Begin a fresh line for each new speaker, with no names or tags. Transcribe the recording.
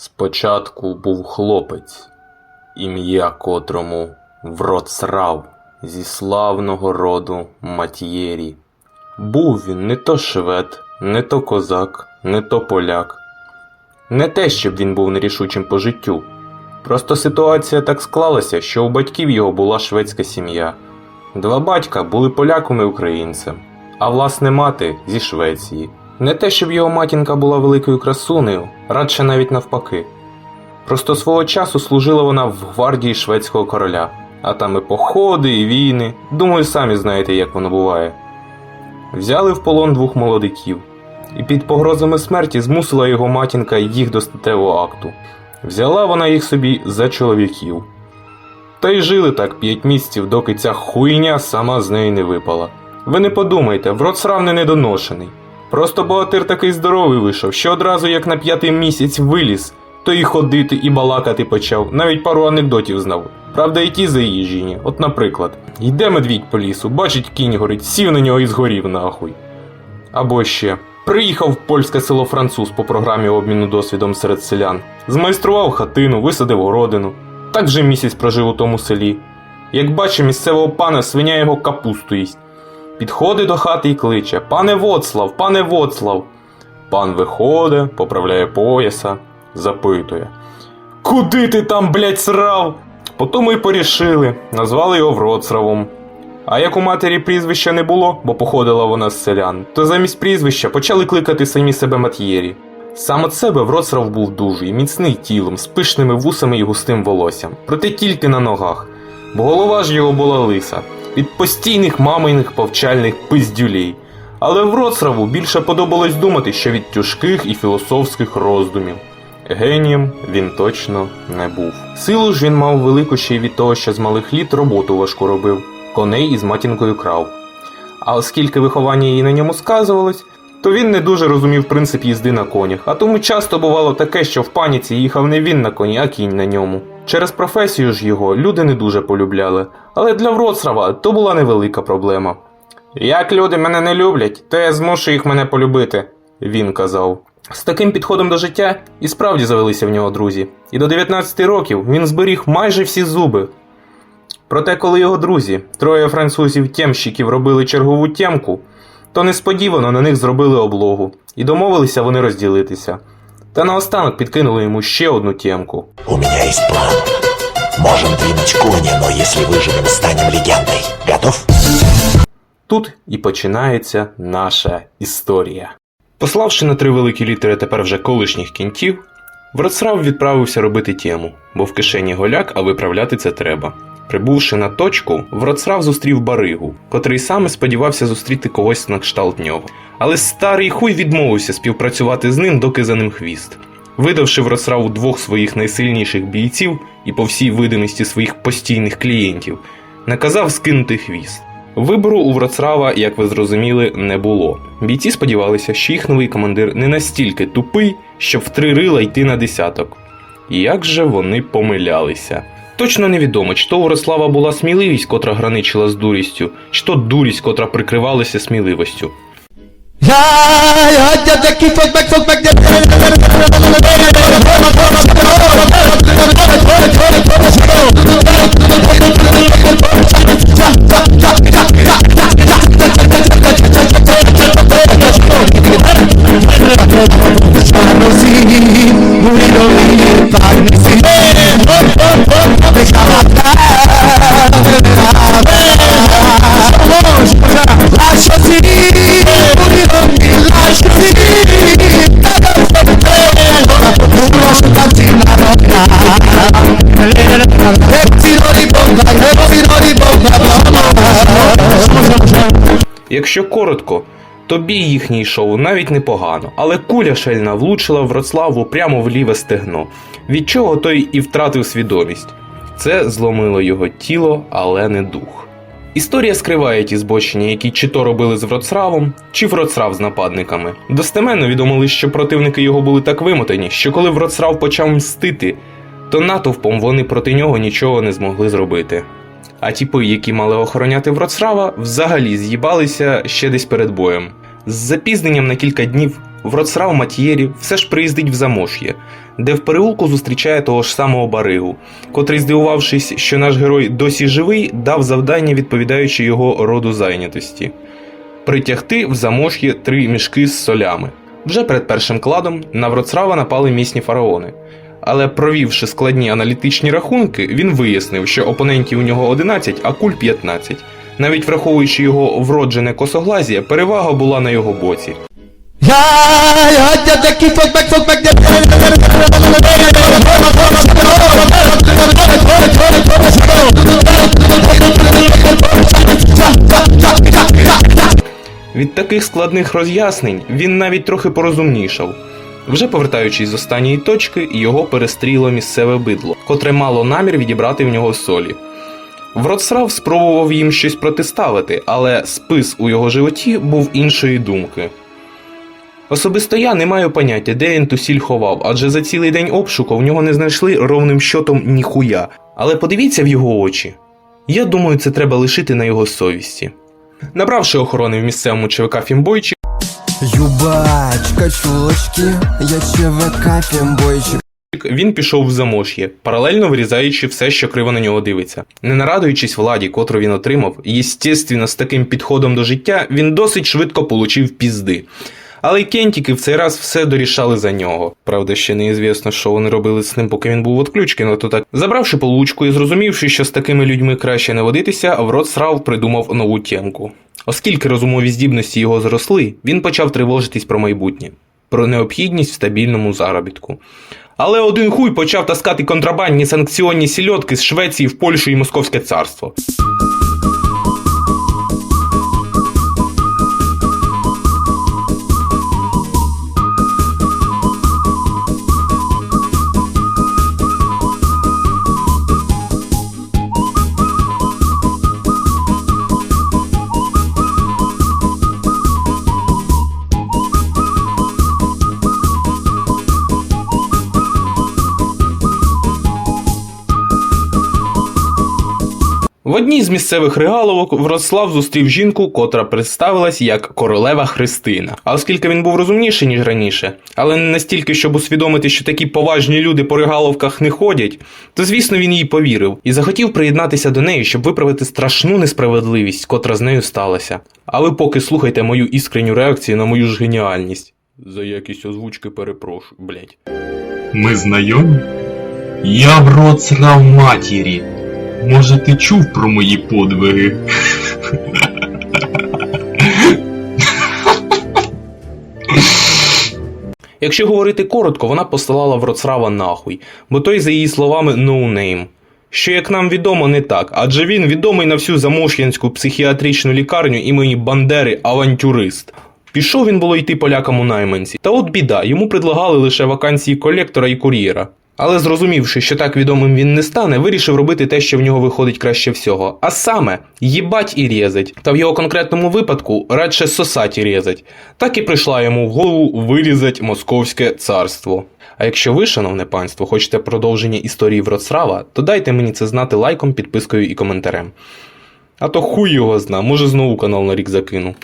Спочатку був хлопець, ім'я котрому Вроцрав зі славного роду Матьєрі. Був він не то швед, не то козак, не то поляк. Не те, щоб він був нерішучим по життю. Просто ситуація так склалася, що у батьків його була шведська сім'я. Два батька були поляком і українцем, а власне мати зі Швеції. Не те, щоб його матінка була великою красунею, радше навіть навпаки. Просто свого часу служила вона в гвардії шведського короля, а там і походи, і війни. Думаю, самі знаєте, як воно буває. Взяли в полон двох молодиків, і під погрозами смерті змусила його матінка їх до статевого акту. Взяла вона їх собі за чоловіків. Та й жили так п'ять місяців, доки ця хуйня сама з неї не випала. Ви не подумайте, Вроцрав не недоношений. Просто богатир такий здоровий вийшов, що одразу як на п'ятий місяць виліз, то і ходити, і балакати почав, навіть пару анекдотів знав. Правда, і ті заїжджені. От, наприклад, йде медвідь по лісу, бачить кінь горить, сів на нього і згорів нахуй. Або ще приїхав в польське село француз по програмі обміну досвідом серед селян, змайстрував хатину, висадив городину. Так вже місяць прожив у тому селі. Як бачить місцевого пана, свиня його капусту їсть. Підходить до хати і кличе: Пане Воцлав, пане Воцлав. Пан виходить, поправляє пояса, запитує. Куди ти там, блядь, срав? Потому й порішили, назвали його Вроцравом. А як у матері прізвища не було, бо походила вона з селян, то замість прізвища почали кликати самі себе Мат'єрі. Сам от себе Вроцлав був дужий, міцний тілом, з пишними вусами і густим волоссям, проте тільки на ногах, бо голова ж його була лиса, від постійних маминих повчальних пиздюлей. Але Вроцлаву більше подобалось думати, що від тяжких і філософських роздумів. Генієм він точно не був. Силу ж він мав велику ще й від того, що з малих літ роботу важку робив, коней із матінкою крав. А оскільки виховання її на ньому сказувалось, то він не дуже розумів принцип їзди на конях, а тому часто бувало таке, що в паніці їхав не він на коні, а кінь на ньому. Через професію ж його люди не дуже полюбляли, але для Вроцлава то була невелика проблема. Як люди мене не люблять, то я змушу їх мене полюбити, він казав. З таким підходом до життя і справді завелися в нього друзі, і до 19 років він зберіг майже всі зуби. Проте, коли його друзі, троє французів-тємщиків робили чергову тємку, то несподівано на них зробили облогу, і домовилися вони розділитися. Та наостанок підкинули йому ще одну тємку.
У меня есть план. Можем двинуть кони, но если выживем, станем легендой. Готов?
Тут і починається наша історія. Пославши на три великі літери тепер вже колишніх кінтів, Вроцлав відправився робити тему, бо в кишені голяк, а виправляти це треба. Прибувши на точку, Вроцлав зустрів баригу, котрий саме сподівався зустріти когось на кшталт нього. Але старий хуй відмовився співпрацювати з ним, доки за ним хвіст. Видавши Вроцлаву двох своїх найсильніших бійців і по всій видимості своїх постійних клієнтів, наказав скинути хвіст. Вибору у Вроцлава, як ви зрозуміли, не було. Бійці сподівалися, що їх новий командир не настільки тупий, щоб в три рила йти на десяток. І як же вони помилялися? Точно невідомо, чи то у Вроцлава була сміливість, котра граничила з дурістю, чи то дурість, котра прикривалася сміливістю. Якщо коротко, то бій їхній йшов навіть непогано, але куля шельна влучила Вроцлаву прямо в ліве стегно, від чого той і втратив свідомість. Це зломило його тіло, але не дух. Історія скриває ті збочення, які чи то робили з Вроцравом, чи Вроцрав з нападниками. Достеменно відомо лише, що противники його були так вимотані, що коли Вроцрав почав мстити, то натовпом вони проти нього нічого не змогли зробити. А тіпи, які мали охороняти Вроцрава, взагалі з'їбалися ще десь перед боєм. З запізненням на кілька днів Вроцрав Матієрі все ж приїздить в Замош'є, де в переулку зустрічає того ж самого Баригу, котрий, здивувавшись, що наш герой досі живий, дав завдання, відповідаючи його роду зайнятості притягти в замош'є три мішки з солями. Вже перед першим кладом на Вроцрава напали місні фараони. Але провівши складні аналітичні рахунки, він вияснив, що опонентів у нього 11, а куль 15. Навіть враховуючи його вроджене косоглазія, перевага була на його боці. Від таких складних роз'яснень він навіть трохи порозумнішав. Вже повертаючись з останньої точки, його перестріло місцеве бидло, котре мало намір відібрати в нього солі. Вроцрав спробував їм щось протиставити, але спис у його животі був іншої думки. Особисто я не маю поняття, де він ту сіль ховав, адже за цілий день обшуку в нього не знайшли ровним щотом ніхуя. Але подивіться в його очі. Я думаю, це треба лишити на його совісті. Набравши охорони в місцевому ЧВК Фімбойчі,
Юбач, качулочки, я ЧВК фембойчик.
він пішов в замош'є, паралельно вирізаючи все, що криво на нього дивиться. Не нарадуючись владі, котру він отримав, єстественно, з таким підходом до життя, він досить швидко получив пізди. Але кентіки в цей раз все дорішали за нього. Правда, ще неізвісно, що вони робили з ним, поки він був отключки, но то так. Забравши получку і зрозумівши, що з такими людьми краще не водитися, Вроцрав придумав нову тємку. Оскільки розумові здібності його зросли, він почав тривожитись про майбутнє, про необхідність в стабільному заробітку. Але один хуй почав таскати контрабандні санкціонні сільотки з Швеції в Польщу і Московське царство. В одній з місцевих регаловок Вроцлав зустрів жінку, котра представилась як королева Христина. А оскільки він був розумніший, ніж раніше, але не настільки, щоб усвідомити, що такі поважні люди по регаловках не ходять, то звісно він їй повірив і захотів приєднатися до неї, щоб виправити страшну несправедливість, котра з нею сталася. А ви поки слухайте мою іскренню реакцію на мою ж геніальність. За якість озвучки перепрошую, блять.
Ми знайомі? Я Вроцлав матірі. Може, ти чув про мої подвиги?
Якщо говорити коротко, вона посилала Вроцрава нахуй, бо той, за її словами, no name. Що, як нам відомо, не так, адже він відомий на всю замош'янську психіатричну лікарню імені Бандери авантюрист. Пішов він було йти полякам у найманці. Та от біда, йому предлагали лише вакансії колектора і кур'єра. Але зрозумівши, що так відомим він не стане, вирішив робити те, що в нього виходить краще всього. А саме їбать і різать. Та в його конкретному випадку радше сосать і різать. Так і прийшла йому в голову вирізать московське царство. А якщо ви, шановне панство, хочете продовження історії Вроцрава, то дайте мені це знати лайком, підпискою і коментарем. А то хуй його зна, може знову канал на рік закину.